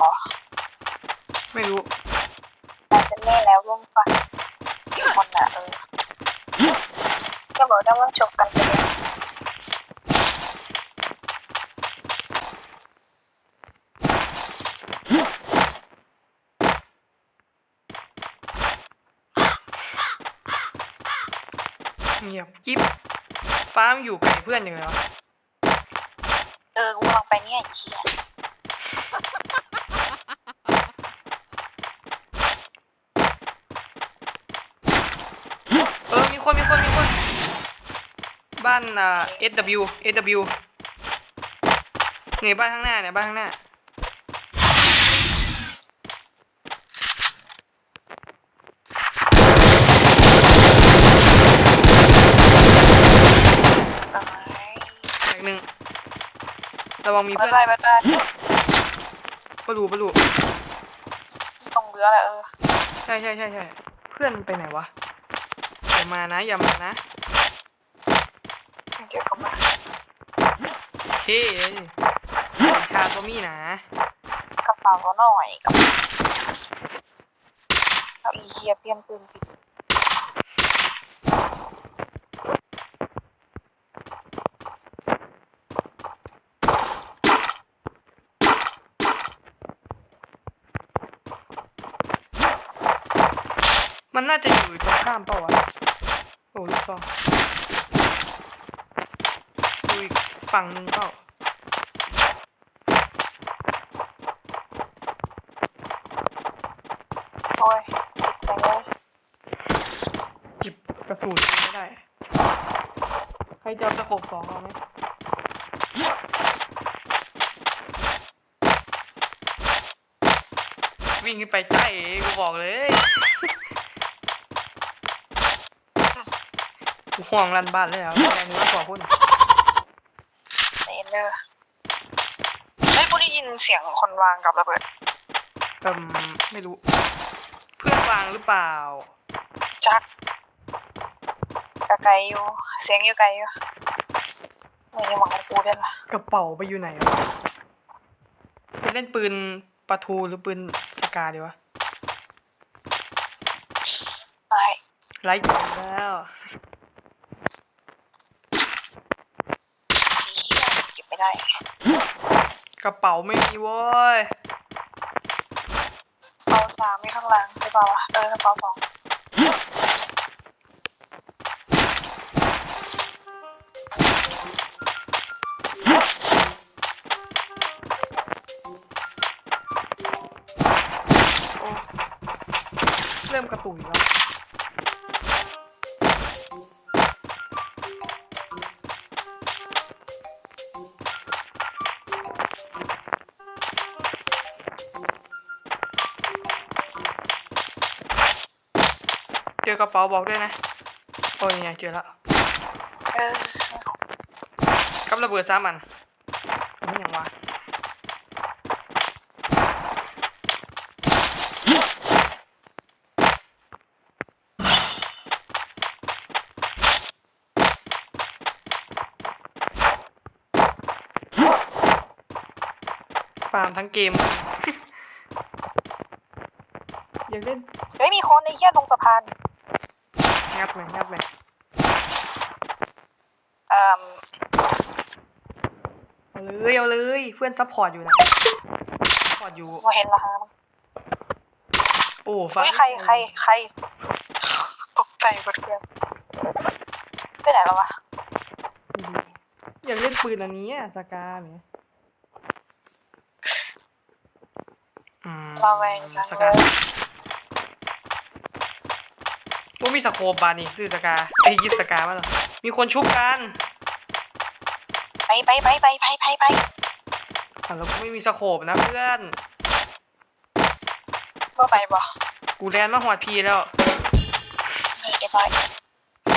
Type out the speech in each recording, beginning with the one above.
เหรอไม่รู้นายจะเล่นแล้วร่วมฟังอีกคนน่ะเออก็บอกได้ว่าจบกันไปแล้วเงียบกิ๊บฟ้ามันอยู่ไกลเพื่อนยังไงวะเออกูกำลังไปเนี่ยไอ้เหี้ย เออมีคนมีคนมีคน บ้านอ่า SW SW นี่บ้านข้างหน้าเนี่ยบ้านข้างหน้า ตายอีกหนึ่งระวังมีบ๊าเพื่ยอนบายบ๊ายบายปะรูปะรูส่งเรือแหละเออ ใช่ใช่ใช่ใช่เพื่อนไปไหนวะอย่ามานะอย่ามานะ เดี๋ยวก็มา เฮ้ยคาก็มีนะกระเป๋าเขาหน่อยกระเป๋าอาอีเหี้ยเปลี่ยนปืนผิดมันน่าจะอยู่ตรงข้ามเปล่าวะโอ้ลูกซองดูอีกฝั่งหนึ่งเปล่า โอ้ยติดไปเลยหยิบกระสุนไม่ได้ ใครจะเอาตะขบสองเอาไหมวิ่งขึ้นไปใกล้กูบอกเลยกูห่วงรันบ้านเลยอะแรงนี้กว่าคนเซนเนอร์เฮ้ยกูได้ยินเสียงคนวางกับระเบิดเอืมไม่รู้ เพื่อนวางหรือเปล่า จักกะไกลอยู่ เสียงอยู่ไกลอยู่ไม่ได้หวังกับกูเล่นละกระเป๋าไปอยู่ไหนวะไปเล่นปืนปะทูหรือปืนสกาดีวะไม่ไลท์อยู่แล้วอีเหี้ยเก็บไม่ได้ กระเป๋าไม่มีเว้ยกระเป๋าสามมีข้างหลังหรือเปล่าวะเออกระเป๋าสองเริ่มกระตุกอีกแล้ว เจอกระเป๋าบอกด้วยนะ โอ้ยเนี่ยเจอแล้วเออกับระเบิดสามอันไม่ยังวะฟาร์มทั้งเกม อยากเล่น เฮ้ยมีคนในเหี้ยตรงสะพาน งับเลยงับเลยเอ่อเอาเลยเอาเลยเพื่อนซัพพอร์ตอยู่นะซัพพอร์ตอยู่มาเห็นละฮะโอ้ฟังเฮ้ยใครใครใครตกใจกดเครื่องไปไหนแล้ววะอยากเล่นปืนอันนี้อะสกาเนี่ยอืมระแวงจังสเลกาย โอ้มีสโคปบานี่ซื้อสกาไอ้ยยิบสกามาเหรอมีคนชุบกันไปไปไปไปไปไปไปอะแล้วกูไม่มีสโคปนะเพื่อนเมื่อไปบ่กูแลนมาหัวพีแล้วไม่ได้ไป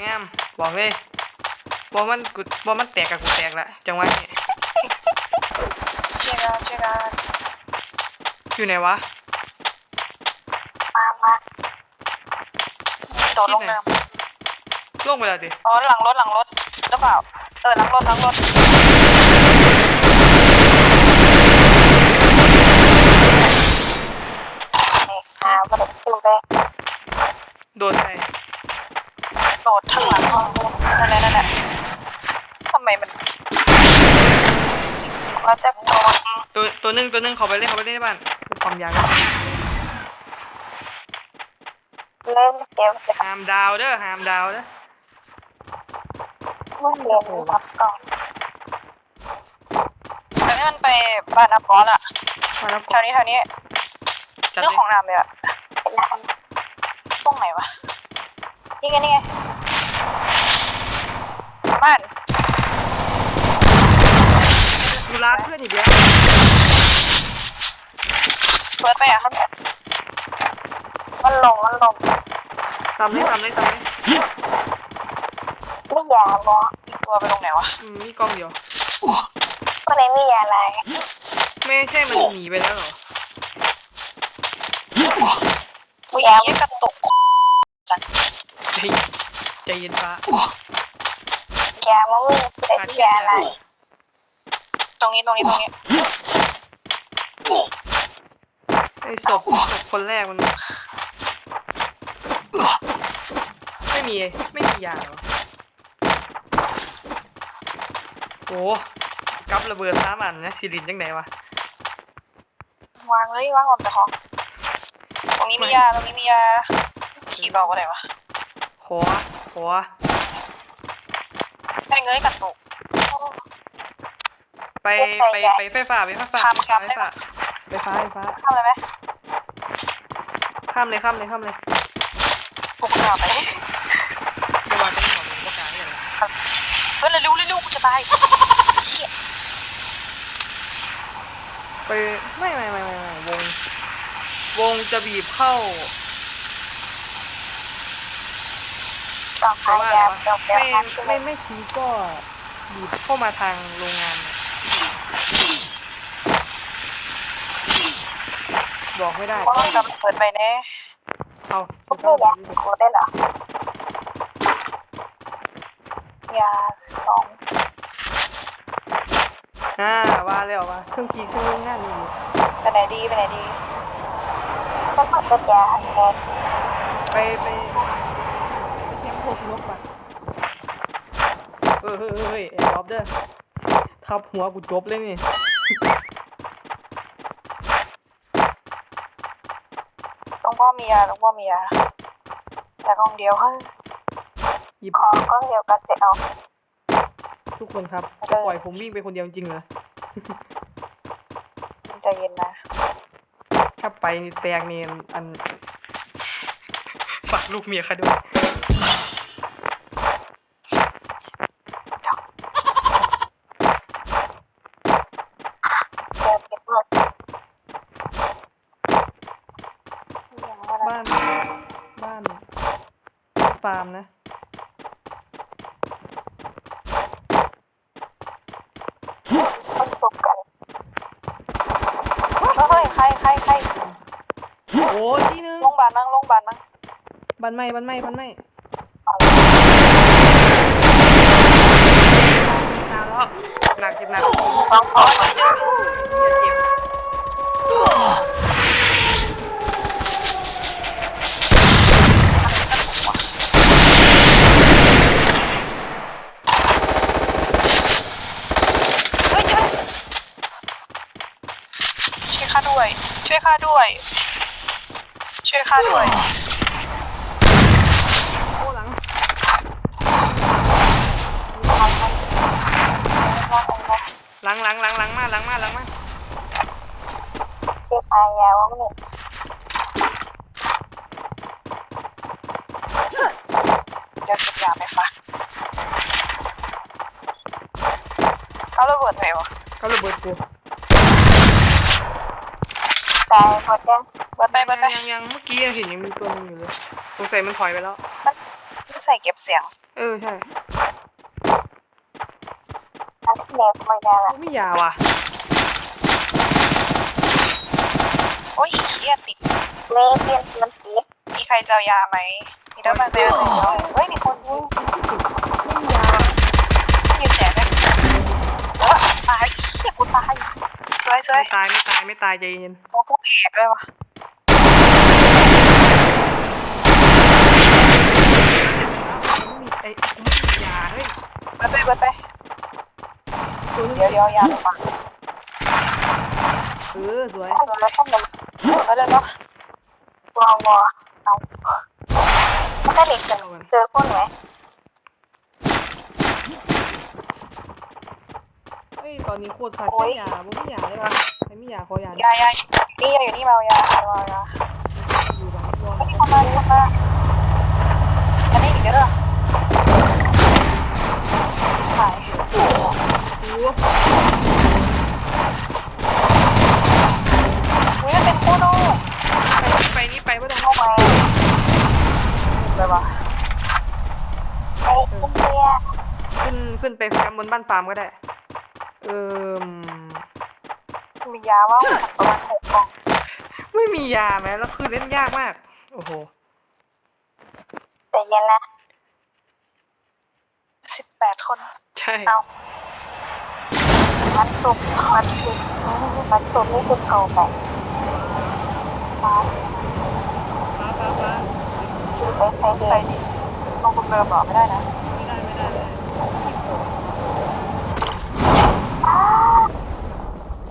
แง้มบอกเลยบอมันกูบอมันแตกกับกูแตกละจังหวะนี้เชียร์กันเชียร์กันอยู่ไหนวะ มามา โดดลงน้ลงไปแล้วดิำอ๋อหลังรถหลังรถหรือเปล่า เออหลังรถหลังรถก็เลยดูไปโดนไปโดดข้างหลังห้องนั่นแหละนั่นแหละทำไมมันว่าจะโดนตัวตัวหนึงตัวหนึงเขาไปเล่นเขาไปเล่นในบ้านความยาวเล่น เกมจะห้ามดาวเด้อห้ามดาวเด้อมุ่งเรียนรับก่อนอันนี้มันไปบ้านอัปกอนอะมาแล้วแถก่อนวนี้แถวนี้จัดเรื่องเลยของน้ำเลยอะเป็นน้ำตรงไหนวะนี่ไงนี่ไงบ้านดูลาเพื่อนอีกแล้วเปิดไปอะครับมันลงมันลง ทำเลยทำเลยทำเลยไม่ยาบอตัวไปลงไหนวะอืมมีกล้องเดียวก็ไหนมียาอะไรไม่ใช่มันหนีไปแล้วเหรอมียากระตุกจังใจเย็นใจเย็นฟ้ายามันมีแต่ยาอะไรตรงนี้ตรงนี้ตรงนี้ไอ้ศพศพคนแรกมัน ไม่มีไม่มียาเหรอโอ้กับระเบิดสามอันนะสิรินจังไหนวะวางเลยวางออกจากของตรงนี้มียาตรงนี้มียาฉีดเบาก็ได้วะขอขอแม่งเงยกระตุกไปไปไปไฟฟ้าไปไฟฟ้าข้ามกลับไฟได้ฟ้าปะไฟฟ้าไฟฟ้าทำเลยไหมข้ามเลยข้ามเลยข้ามเลยกูกลับไป ร็วเร็วกูจะตายเหี้ยไปไม่ไม่ไม่ไม่ไม่วง วงจะบีบเข้าต่อไปเพราะว่าอะไรยาเดี๋ยวเดี๋ยวไม่พักขึ้นไม่ไม่ชี้ก็บีบเข้ามาทางโรงงาน บอกไม่ได้กูต้องกลับเปิดไปแน่เอาพวกนี้ยากูได้เหรอยาส องอ่าว่าแล้วว่าเครื่องคีย์เครื่องโรงงานนี่ไปไหนดีไปไหนดีต้องเปิดยาอันแรกไปไปไปเทียมพวกนกปะเออเฮ้ยเฮ้ยเฮ้ยแอร์ดรอปเด้อทับหัวกูจบเลยนี่ตรงพ่อมียาตรงพ่อมียาแต่กล่องเดียวเฮ้ยหยิบขอกล่องเดียวก็จะเอา ทุกคนครับจะปล่อยผมวิ่งไปคนเดียวจริงเหรอใจเย็นนะ ถ้าไปนี่แตกนี่อันฝากลูกเมียค่ะด้วยเดี๋ยวเก็บเงินยังไม่ได้บ้าน บ้านฟาร์มนะ ต้องสุกกันเฮ้ยใครใครใคร โอ้ยที่นึงโรงพยาบาลมั้งโรงพยาบาลมั้งบันไม่บันไม่บันไม่เอาตามแล้วหนักเจ็บหนักลองขอมาเจอเหี้ยเจ็บเฮ้ยเจอช่วยข้าด้วย ช่วยข้าด้วย ช่วยข้าด้วยโอ้หลังหลังหลังหลังหลังมาหลังมาหลังมาเก็บอายาว่ามันเดี๋ยวเก็บยาไปฝากเอาระเบิดไปวะเขาระเบิดกูตายหมดยัง เบิดไปเบิดไปยังยังเมื่อกี้ยังเห็นยังมีตัวนึงอยู่เลยสงสัยมันถอยไปแล้วไม่ใส่เก็บเสียงเออใช่อันที่เล็บมันยาละไม่ยาวอะโอ้ยเหี้ยติดมีเลี่ยนมันสีมีใครจะเอายาไหมมีด้มาเจอเลยเฮ้ยมีคนยิงยิงแจกไหมโอ้ตายเหี้ยกูตายสวยสวไม่ตายไม่ตายไม่ตายใจเย็นโอ้กูแหกเลยวะ ไอ้กูไม่มียาไปไปไปไปตัเดียวเยาไป่อเออสวยเอแล้วต้องลงแล้วเนาะวางวอเอาไม่หล็กเจอพวกไหนเฮ้ยตอนนี้โคตรขาดยาไม่มียาเลยว่ะไม่มียาขอยาดิยายายนี่ยาอยู่นี่มาเอายาเอายา ไม่มีคนมาไม่มีคนมาอันนี้อีกเด้อหายโอ้อุ้ยมันเป็นคู่นูไปนี่ไปไม่ต้องเข้ามาเลยวะไอ้อินเดียขึ้นขึ้นไปแคมป์บนบ้านฟาร์มก็ได้ เออมียาว่าประมาณหกกล่อง ไม่มียาไหมแล้วคือเล่นยากมาก โอ้โหแต่เย็นนะสิบแปดคน ใช่ เอามันสุกมันสุกมันสุกนี่คือเก่าไปมาป้าป้าป้าคือไปใช้เดีใส่ยดิลงบนเรือบอกไม่ได้นะ ไม่ได้ไม่ได้ไม่ได้อ้า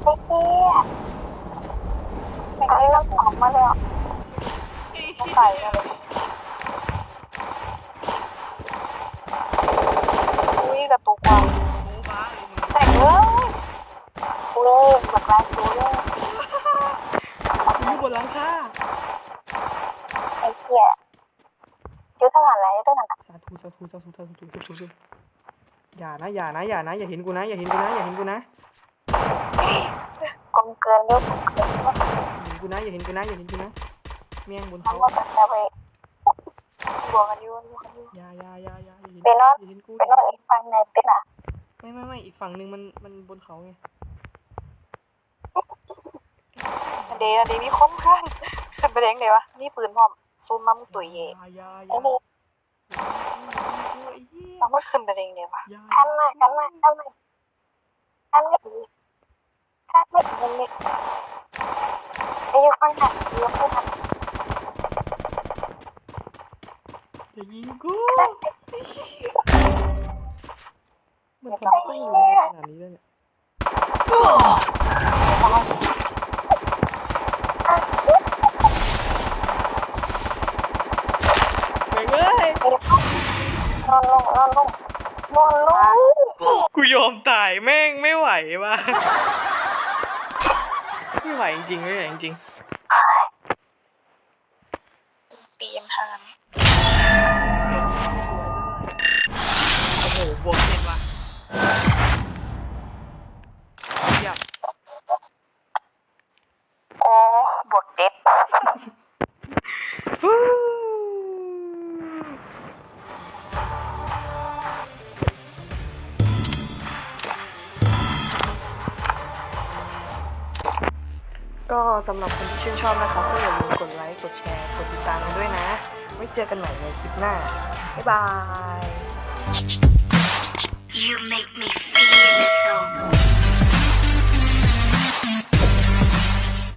ไอ้เหี้ยไม่ไอ้ได้เราสองมาแล้ว ต้องใส่อะไรอุ้ยกระตุกว่ะแต่งเลยกูเลยหมดร้านดูเลยอยู่บนหลังคาไอ้เหี้ยยู่ทางไหนด้วยนั่นสาธุสาธุสาธุสาธุสาธุสาธุอย่านะอย่านะอย่านะอย่าเห็นกูนะอย่าเห็นกูนะอย่าเห็นกูนะกลมเกินเยุคเกินว่าอย่าเห็นกูนะอย่าเห็นกูนะอย่าเห็นกูนะ เมียงบนมันเขาว่าจะไปบวกกันอยู่บวกกันอยู่อย่าอย่าอย่าอย่าอย่าเห็นไปนอนอย่าเห็นกูไปนอนอีกฝั่งหนึ่งเป็นอะไม่ไม่ไม่อีกฝั่งหนึ่งมันมันบนเขาไงอันเดย์อันเดย์มีคนเพื่อนขึ้นไปเด้งเดี๋ยววะนี่ปืนพร้อมซูมมามึงตุ๋ยเย่อย่าอย่าอไอ้ย่านี่ไอ้เหี้ยเราไม่ขึ้นไปเด้งเดี๋ยววะอย่าขั้นมาขั้นมาขั้นมาขั้นไม่อีกขั้นไม่อีกมันไม่ไอ้อยู่ฝั่งไหนอยู่ฝั่งไหน อย่ายิงกูมันทำไมต้องอยู่ในขนาดนี้ด้วยเนี่ยแม่งเอ้ยนอนลงนอนลงนอนลงกูยอมตายแม่งไม่ไหวว่ะไม่ไหวจริงๆไม่ไหวจริงปี สำหรับคนที่ชื่นชอบนะคะก็อย่าลืมกดไลค์ กดแชร์ กดติดตามกันด้วยนะ ไว้เจอกันใหม่ในคลิปหน้า บ๊ายบาย You make